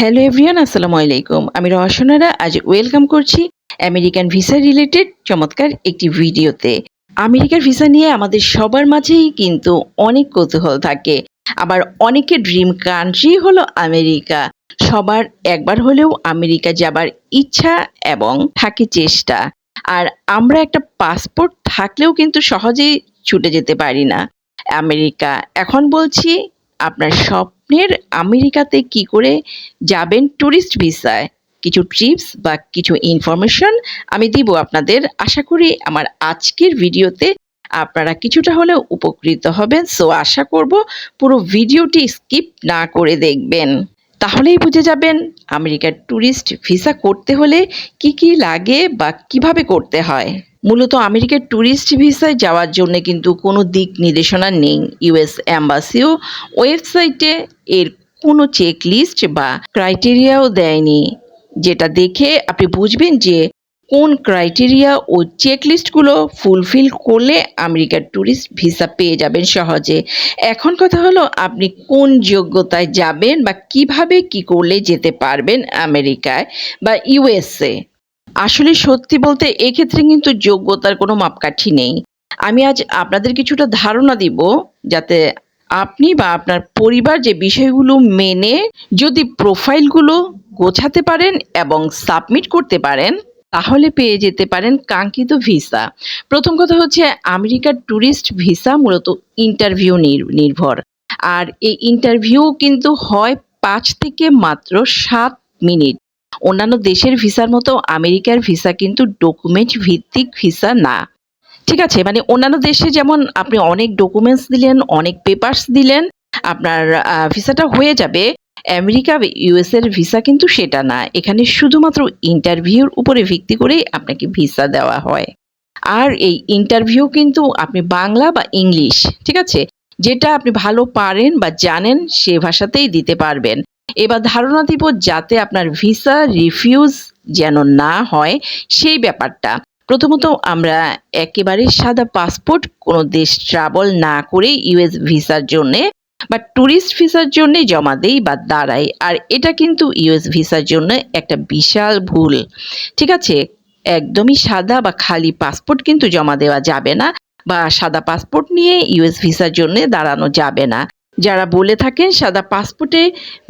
Hello everyone আসসালামু আলাইকুম। আমি রহসনারা আজ ওয়েলকাম করছি আমেরিকান ভিসা রিলেটেড চমৎকার একটি ভিডিওতে। আমেরিকার ভিসা নিয়ে আমাদের সবার মাঝেই কিন্তু অনেক কৌতূহল থাকে। আবার অনেকের ড্রিম কান্ট্রি হলো আমেরিকা। সবার একবার হলেও আমেরিকা যাবার ইচ্ছা এবং থাকে চেষ্টা। আর আমরা একটা পাসপোর্ট থাকলেও কিন্তু সহজেই ছুটে যেতে পারি না। আমেরিকা, এখন বলছি আপনার স্বপ্নের আমেরিকাতে কি করে যাবেন ট্যুরিস্ট ভিসায় কিছু টিপস বা কিছু ইনফরমেশন আমি দিব আপনাদের। আশা করি আমার আজকের ভিডিওতে আপনারা কিছুটা হলেও উপকৃত হবেন। সো আশা করব পুরো ভিডিওটি স্কিপ না করে দেখবেন। তাহলেই বুঝে যাবেন আমেরিকার ট্যুরিস্ট ভিসা করতে হলে কি কি লাগে বা কীভাবে করতে হয়। মূলত আমেরিকার ট্যুরিস্ট ভিসায় যাওয়ার জন্য কিন্তু কোনো দিক নির্দেশনা নেই। ইউএস অ্যাম্বাসিও ওয়েবসাইটে এর কোনো চেক লিস্ট বা ক্রাইটেরিয়াও দেয়নি, যেটা দেখে আপনি বুঝবেন যে কোন ক্রাইটেরিয়া ও চেক লিস্টগুলো ফুলফিল করলে আমেরিকার ট্যুরিস্ট ভিসা পেয়ে যাবেন সহজে। এখন কথা হলো, আপনি কোন যোগ্যতায় যাবেন বা কীভাবে কি করলে যেতে পারবেন আমেরিকায় বা ইউএসএ? আসলে সত্যি বলতে এক্ষেত্রে কিন্তু যোগ্যতার কোনো মাপকাঠি নেই। আমি আজ আপনাদের কিছুটা ধারণা দিব যাতে আপনি বা আপনার পরিবার যে বিষয়গুলো মেনে যদি প্রোফাইলগুলো গোছাতে পারেন এবং সাবমিট করতে পারেন, তাহলে পেয়ে যেতে পারেন কাঙ্ক্ষিত ভিসা। প্রথম কথা হচ্ছে আমেরিকার ট্যুরিস্ট ভিসা মূলত ইন্টারভিউ নির্ভর। আর এই ইন্টারভিউ কিন্তু হয় পাঁচ থেকে মাত্র সাত মিনিট। অন্যান্য দেশের ভিসার মতো আমেরিকার ভিসা কিন্তু ডকুমেন্ট ভিত্তিক ভিসা না। ঠিক আছে মানে অন্যান্য দেশে যেমন আপনি অনেক ডকুমেন্টস দিলেন, অনেক পেপার্স দিলেন, আপনার ভিসাটা হয়ে যাবে। আমেরিকা ইউএস এর ভিসা কিন্তু সেটা না। এখানে শুধুমাত্র ইন্টারভিউর উপরে ভিত্তি করেই আপনাকে ভিসা দেওয়া হয়। আর এই ইন্টারভিউ কিন্তু আপনি বাংলা বা ইংলিশ, ঠিক আছে? যেটা আপনি ভালো পারেন বা জানেন সে ভাষাতেই দিতে পারবেন। এবার ধারণা দিব যাতে আপনার ভিসা রিফিউজ যেন না হয় সেই ব্যাপারটা। প্রথমত আমরা একেবারে সাদা পাসপোর্ট কোনো দেশ ট্রাভেল না করে ইউএস ভিসার জন্যে বা ট্যুরিস্ট ভিসার জন্য জমা দেই বা দাঁড়াই, আর এটা কিন্তু ইউএস ভিসার জন্য একটা বিশাল ভুল। ঠিক আছে? একদমই সাদা বা খালি পাসপোর্ট কিন্তু জমা দেওয়া যাবে না বা সাদা পাসপোর্ট নিয়ে ইউএস ভিসার জন্য দাঁড়ানো যাবে না। যারা বলে থাকেন সাদা পাসপোর্টে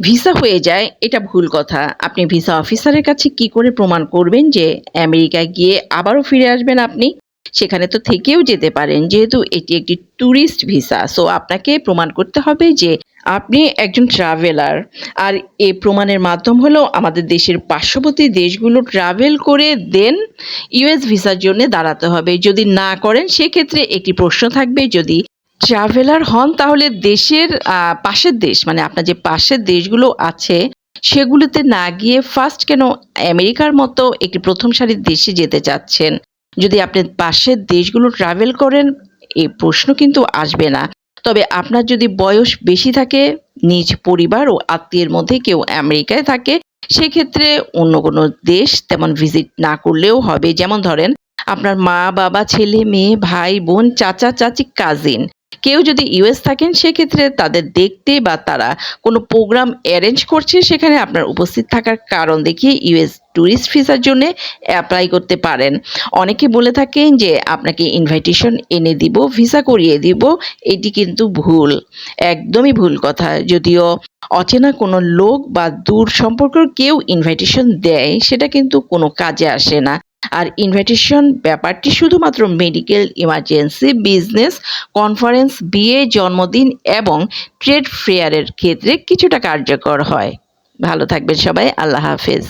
ভিসা হয়ে যায়, এটা ভুল কথা। আপনি ভিসা অফিসারের কাছে কি করে প্রমাণ করবেন যে আমেরিকায় গিয়ে আবারও ফিরে আসবেন আপনি? সেখানে তো থেকেও যেতে পারেন, যেহেতু এটি একটি ট্যুরিস্ট ভিসা। সো আপনাকে প্রমাণ করতে হবে যে আপনি একজন ট্রাভেলার। আর এ প্রমাণের মাধ্যম হলো আমাদের দেশের পার্শ্ববর্তী দেশগুলো ট্রাভেল করে দেন ইউএস ভিসার জন্য দাঁড়াতে হবে। যদি না করেন, সেক্ষেত্রে একটি প্রশ্ন থাকবে, যদি ট্রাভেলার হন, তাহলে দেশের পাশের দেশ মানে আপনার যে পাশের দেশগুলো আছে, সেগুলোতে না গিয়ে ফার্স্ট কেন আমেরিকার মতো একটি প্রথম সারির দেশে যেতে চাচ্ছেন? যদি আপনি পাশের দেশগুলো ট্রাভেল করেন এই প্রশ্ন কিন্তু আসবে না। তবে আপনার যদি বয়স বেশি থাকে, নিজ পরিবার ও আত্মীয়ের মধ্যে কেউ আমেরিকায় থাকে, সেক্ষেত্রে অন্য কোনো দেশ তেমন ভিজিট না করলেও হবে। যেমন ধরেন, আপনার মা বাবা ছেলে মেয়ে ভাই বোন চাচা, চাচি কাজিন কেউ যদি ইউএস থাকেন, সেক্ষেত্রে তাদের দেখতে বা তারা কোনো প্রোগ্রাম অ্যারেঞ্জ করছে, সেখানে আপনার উপস্থিত থাকার কারণ দেখিয়ে ইউএস ট্যুরিস্ট ভিসার জন্য অ্যাপ্লাই করতে পারেন। অনেকে বলে থাকেন যে, আপনাকে ইনভাইটেশন এনে দিব, ভিসা করিয়ে দিব, এটি কিন্তু ভুল। একদমই ভুল কথা। যদিও অচেনা কোনো লোক বা দূর সম্পর্কের কেউ ইনভাইটেশন দেয়, সেটা কিন্তু কোনো কাজে আসে না। আর ইনভাইটেশন ব্যাপারটি শুধুমাত্র মেডিকেল ইমার্জেন্সি বিজনেস কনফারেন্স বিয়ে, জন্মদিন এবং ট্রেড ফেয়ারের ক্ষেত্রে কিছুটা কার্যকর হয়। ভালো থাকবেন সবাই, আল্লাহ হাফেজ।